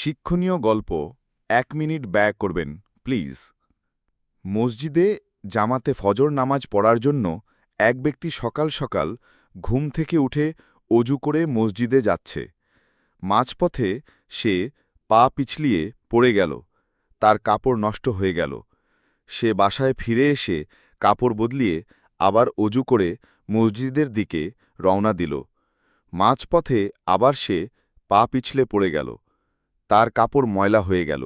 শিক্ষণীয় গল্প, এক মিনিট ব্যয় করবেন, প্লিজ। মসজিদে জামাতে ফজর নামাজ পড়ার জন্য এক ব্যক্তি সকাল সকাল ঘুম থেকে উঠে অজু করে মসজিদে যাচ্ছে। মাঝপথে সে পা পিছলিয়ে পড়ে গেল, তার কাপড় নষ্ট হয়ে গেল। সে বাসায় ফিরে এসে কাপড় বদলিয়ে আবার অজু করে মসজিদের দিকে রওনা দিল। মাঝপথে আবার সে পা পিছলে পড়ে গেল। তার কাপড় ময়লা হয়ে গেল।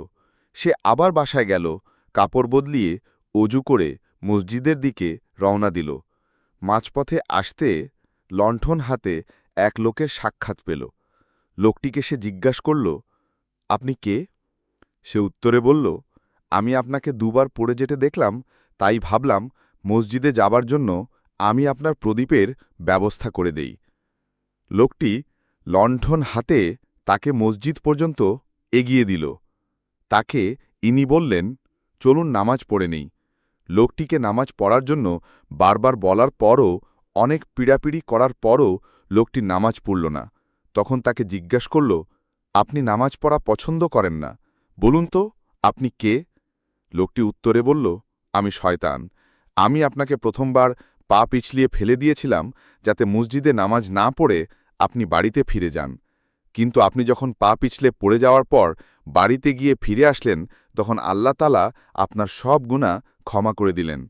সে আবার বাসায় গেল, কাপড় বদলিয়ে অজু করে মসজিদের দিকে রওনা দিল। মাঝপথে আসতে লণ্ঠন হাতে এক লোকের সাক্ষাৎ পেল। লোকটিকে সে জিজ্ঞাস করল, আপনি কে? সে উত্তরে বলল, আমি আপনাকে দুবার পড়ে যেতে দেখলাম, তাই ভাবলাম মসজিদে যাবার জন্য আমি আপনার প্রদীপের ব্যবস্থা করে দেই। লোকটি লণ্ঠন হাতে তাকে মসজিদ পর্যন্ত এগিয়ে দিল। তাকে ইনি বললেন, চলুন নামাজ পড়ে নেই। লোকটিকে নামাজ পড়ার জন্য বারবার বলার পরও, অনেক পীড়াপিড়ি করার পরও লোকটি নামাজ পড়ল না। তখন তাকে জিজ্ঞাস করল, আপনি নামাজ পড়া পছন্দ করেন না? বলুন তো, আপনি কে? লোকটি উত্তরে বলল, আমি শয়তান। আমি আপনাকে প্রথমবার পা পিছলিয়ে ফেলে দিয়েছিলাম যাতে মসজিদে নামাজ না পড়ে আপনি বাড়িতে ফিরে যান। কিন্তু আপনি যখন পা পিছলে পড়ে যাওয়ার পর বাড়িতে গিয়ে ফিরে আসলেন, তখন আল্লাহ তালা আপনার সব গুণা ক্ষমা করে দিলেন।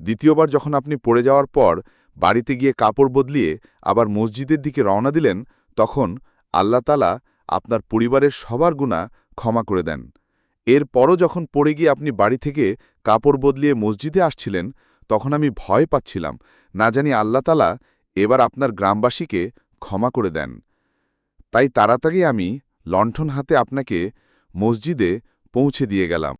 দ্বিতীয়বার যখন আপনি পড়ে যাওয়ার পর বাড়িতে গিয়ে কাপড় বদলিয়ে আবার মসজিদের দিকে রওনা দিলেন, তখন আল্লাহ তালা আপনার পরিবারের সবার গুণা ক্ষমা করে দেন। এরপরও যখন পড়ে গিয়ে আপনি বাড়ি থেকে কাপড় বদলিয়ে মসজিদে আসছিলেন, তখন আমি ভয় পাচ্ছিলাম। না জানি আল্লাহ তালা এবার আপনার গ্রামবাসীকে ক্ষমা করে দেন। তাই তাড়াতাড়ি আমি লণ্ঠন হাতে আপনাকে মসজিদে পৌঁছে দিয়ে গেলাম।